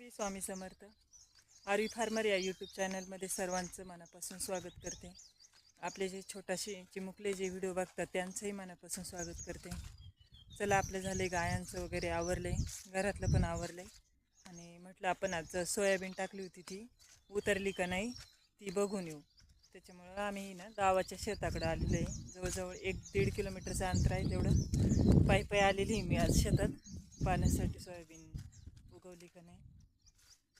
श्री स्वामी समर्थ. आरवी फार्मर या यूट्यूब चॅनलमध्ये सर्वांचं मनापासून स्वागत करते. आपले जे छोटासे चिमुकले जे व्हिडिओ बघतात त्यांचंही मनापासून स्वागत करते. चला आपलं झाले गायांचं वगैरे आवरलं आहे घरातलं पण आवरलं आहे आणि म्हटलं आपण आज सोयाबीन टाकली होती ती. उतरली का नाही ती बघून येऊ. त्याच्यामुळं आम्ही ना गावाच्या शेताकडं आलेलो आहे. जवळजवळ एक दीड किलोमीटरचं अंतर आहे तेवढं. पायी पायी आलेली आहे मी आज शेतात. पाण्यासाठी सोयाबीन उगवली का नाही.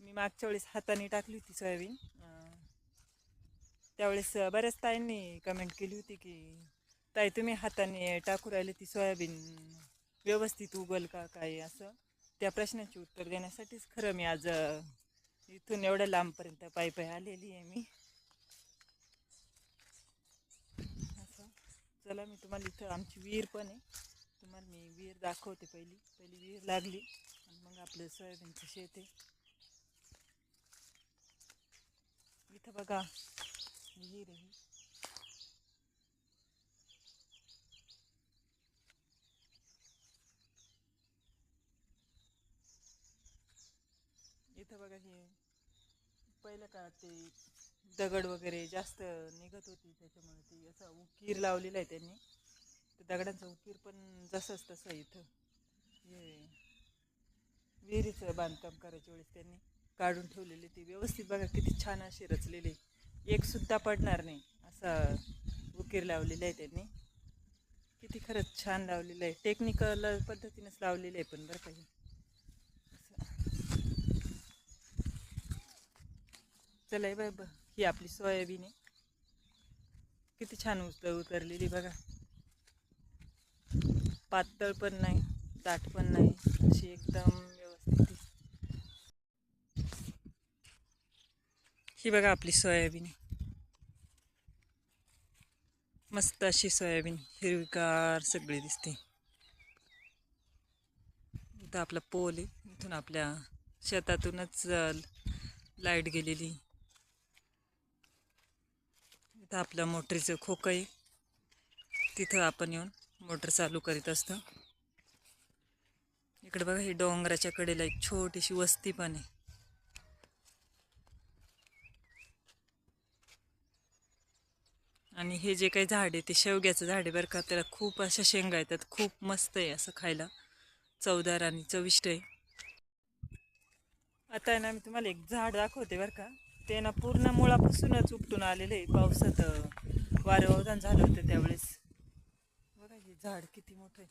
मी मागच्या वेळेस हाताने टाकली होती सोयाबीन. त्यावेळेस बऱ्याच ताईंनी कमेंट केली होती की ताई तुम्ही हाताने टाकू राहिले ती सोयाबीन व्यवस्थित उगल का काय? असं. त्या प्रश्नाचे उत्तर देण्यासाठीच खरं मी आज इथून एवढ्या लांबपर्यंत पायी पायी आलेली आहे मी. असं. चला मी तुम्हाला इथं आमची विहीर पण आहे. तुम्हाला मी विहीर दाखवते पहिली. पहिली विहीर लागली आणि मग आपलं सोयाबीनचं शेत आहे इथं बघा. विहीर ही. इथं बघा हे. पहिलं काळात ते दगड वगैरे जास्त निघत होती त्याच्यामुळे ती असं उकीर लावलेला आहे त्यांनी. तर दगडांचा उकीर पण जसंच तसं इथं. हे. विहिरीचं बांधकाम करायच्या वेळेस त्यांनी. काढून ठेवलेली ती. व्यवस्थित बघा किती छान अशी रचलेली. एक सुद्धा पडणार नाही. असा उकीर लावलेला आहे त्यांनी. किती खरंच छान लावलेलं आहे. टेक्निकल पद्धतीनेच लावलेलं आहे पण बरं काही चला हे बघ ही आपली सोयाबीन आहे. किती छान उचल उतरलेली बघा. पातळ पण नाही ताट पण नाही अशी एकदम व्यवस्थित आहे. ही बघा आपली सोयाबीन मस्त अशी सोयाबीन हिरवीगार सगळी दिसते. इथं आपला पोल आहे. इथून आपल्या शेतातूनच लाइट गेलेली. इथं आपलं मोटरीचं खोकं आहे. तिथं आपण येऊन मोटर चालू करीत असतो. इकडे बघा ही डोंगराच्या कडेला एक छोटीशी वस्ती पण आहे. आणि हे जे काही झाड आहे ते शेवग्याचं झाड आहे बरं का. त्याला खूप अशा शेंगा येतात खूप मस्त आहे असं खायला. चवदार आणि चविष्ट आहे. आता आहे ना मी तुम्हाला एक झाड दाखवते बरं का. ते ना पूर्ण मुळापासूनच उपटून आलेलं आहे. पावसात अं, वारं वावदान झालं होतं त्यावेळेस. बघा हे झाड किती मोठं आहे.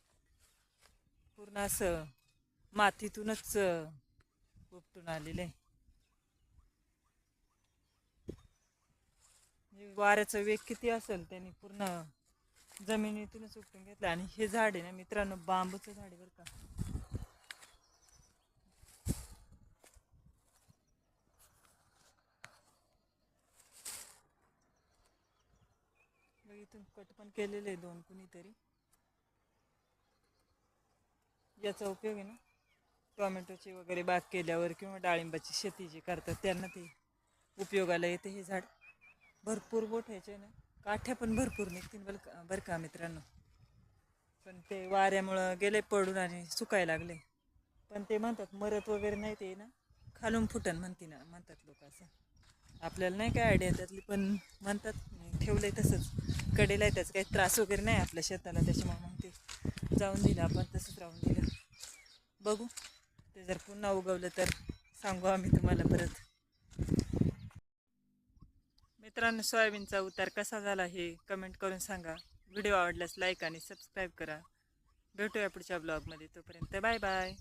पूर्ण असं मातीतूनच उपटून आलेलं आहे. वाऱ्याचा वेग किती असेल त्यांनी पूर्ण जमिनीतूनच उपटून घेतलं. आणि हे झाड आहे ना मित्रांनो बांबूचं झाड आहे बरं का. इथून कट पण केलेले आहे दोन कुणीतरी. याचा उपयोग आहे ना टोमॅटोची वगैरे बाग केल्यावर किंवा डाळिंबाची शेती जी करतात त्यांना ते उपयोगाला येते हे झाड. भरपूर गोठायचे ना. काठ्या पण भरपूर निघतील बरं बरं का मित्रांनो. पण ते वाऱ्यामुळं गेले पडून आणि सुकायला लागले. पण ते म्हणतात मरत वगैरे नाही ते ना. खालून फुटन म्हणते ना म्हणतात लोक असं. आपल्याला नाही काय आयडिया त्यातली पण म्हणतात ठेवलंय तसंच. कडेला आहे काही त्रास वगैरे नाही आपल्या शेताला त्याच्यामुळे मग ते जाऊन दिलं आपण तसंच राहून दिलं. बघू ते जर पुन्हा उगवलं तर सांगू आम्ही तुम्हाला परत. मित्रांनो सोयाबीनचा उतार कसा झाला हे कमेंट करून सांगा. व्हिडिओ आवडल्यास लाईक आणि सबस्क्राईब करा. भेटूया पुढच्या ब्लॉगमध्ये तोपर्यंत बाय बाय